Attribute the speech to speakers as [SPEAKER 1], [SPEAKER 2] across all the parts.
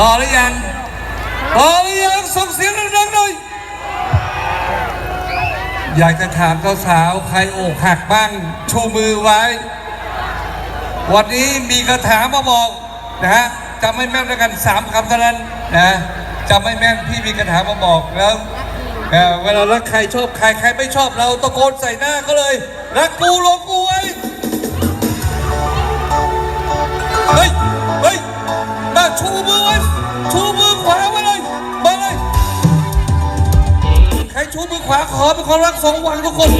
[SPEAKER 1] พอหรือยังพอหรือยังส่งเสียงดังๆหน่อยอยากจะถามสาวๆใครอกหักบ้างชูมือไว้ วันนี้มีคาถามมาบอกนะฮะจำไม่แม่นด้วยกันสามคำเท่านั้นนะจำไม่แม่นพี่มีคาถามมาบอกแล้วเวลาแล้วใครชอบใครใครไม่ชอบเราตะโกนใส่หน้าก็เลย รักกูลงกูไว้เฮ้ย ชูมือไว้ ชูมือขวาไว้เลยมาเลย ใครชูมือขวาขอเป็นความ
[SPEAKER 2] รักสองวันทุกคน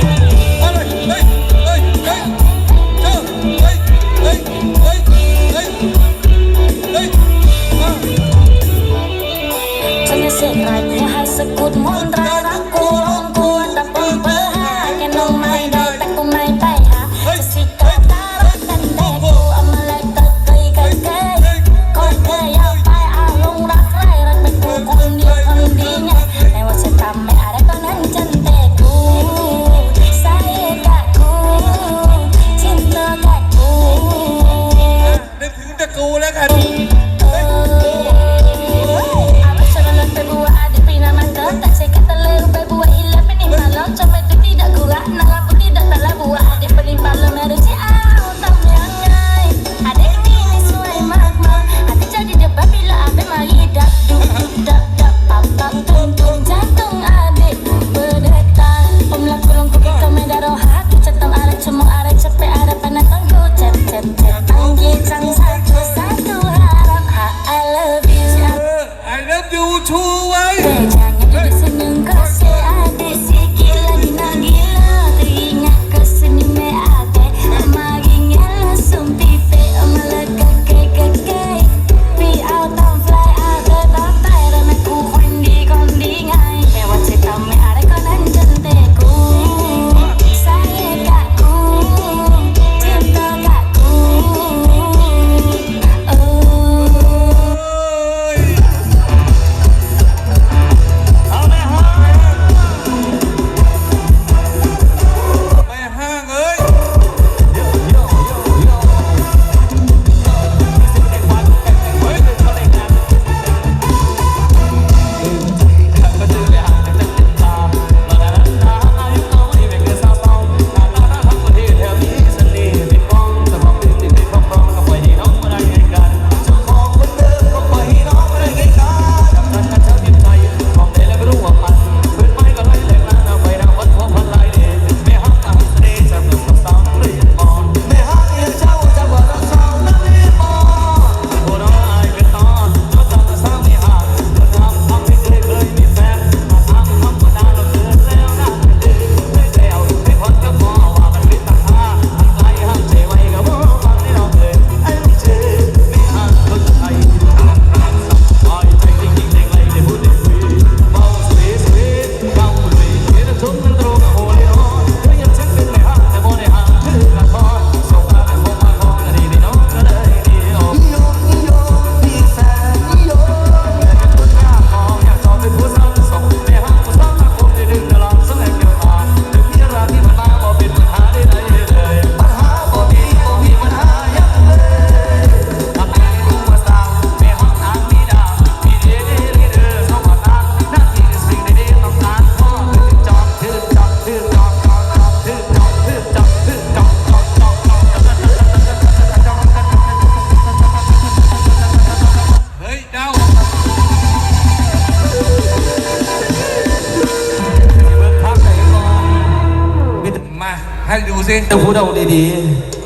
[SPEAKER 2] สิเต้า
[SPEAKER 3] ผู้เดาดี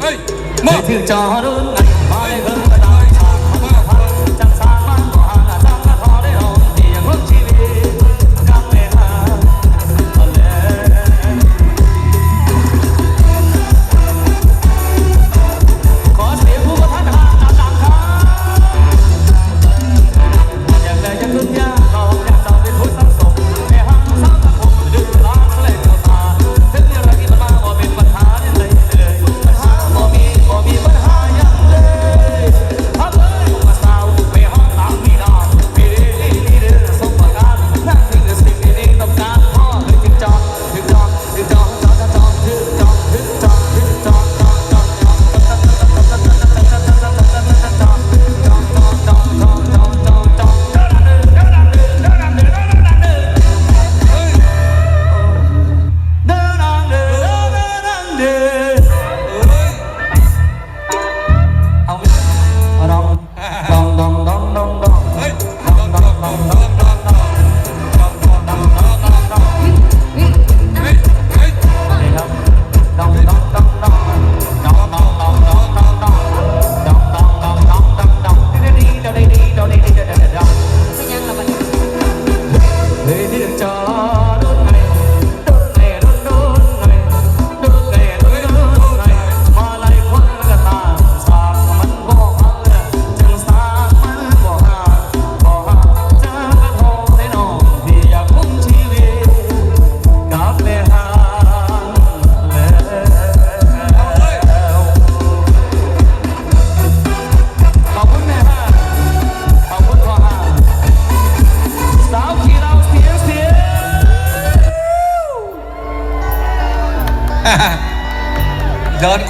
[SPEAKER 1] เฮ้ยมอ
[SPEAKER 3] ให้ถือจอรุ่น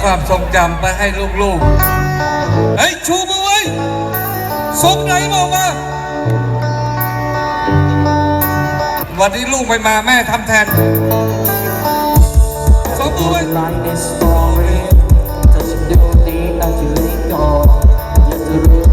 [SPEAKER 3] ค
[SPEAKER 1] วามทรงจำไปให้ลูกๆ เฮ้ย ชูมือไว้ทรงไหนบอกมา วันนี้ลูกไปมาแม่ทำแทนส
[SPEAKER 3] รมือไว้ Thank you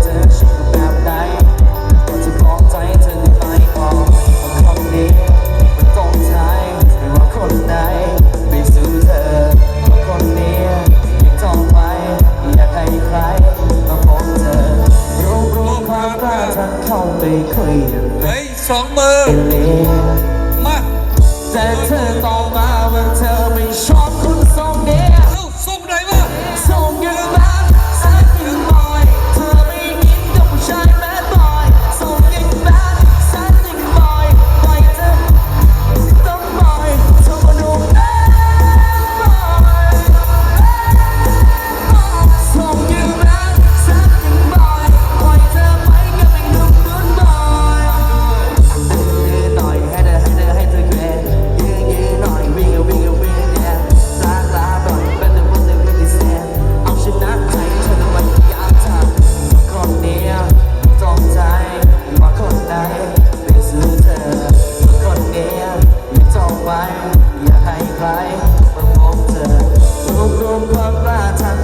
[SPEAKER 3] ปราถน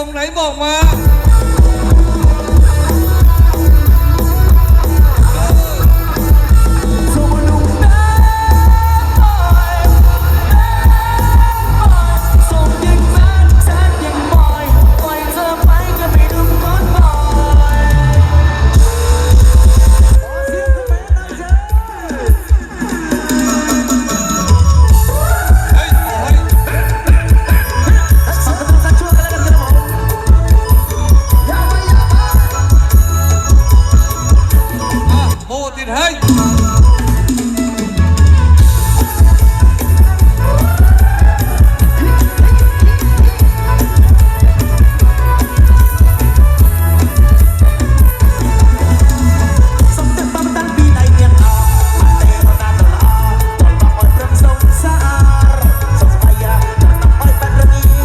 [SPEAKER 3] รงไหนบอกมา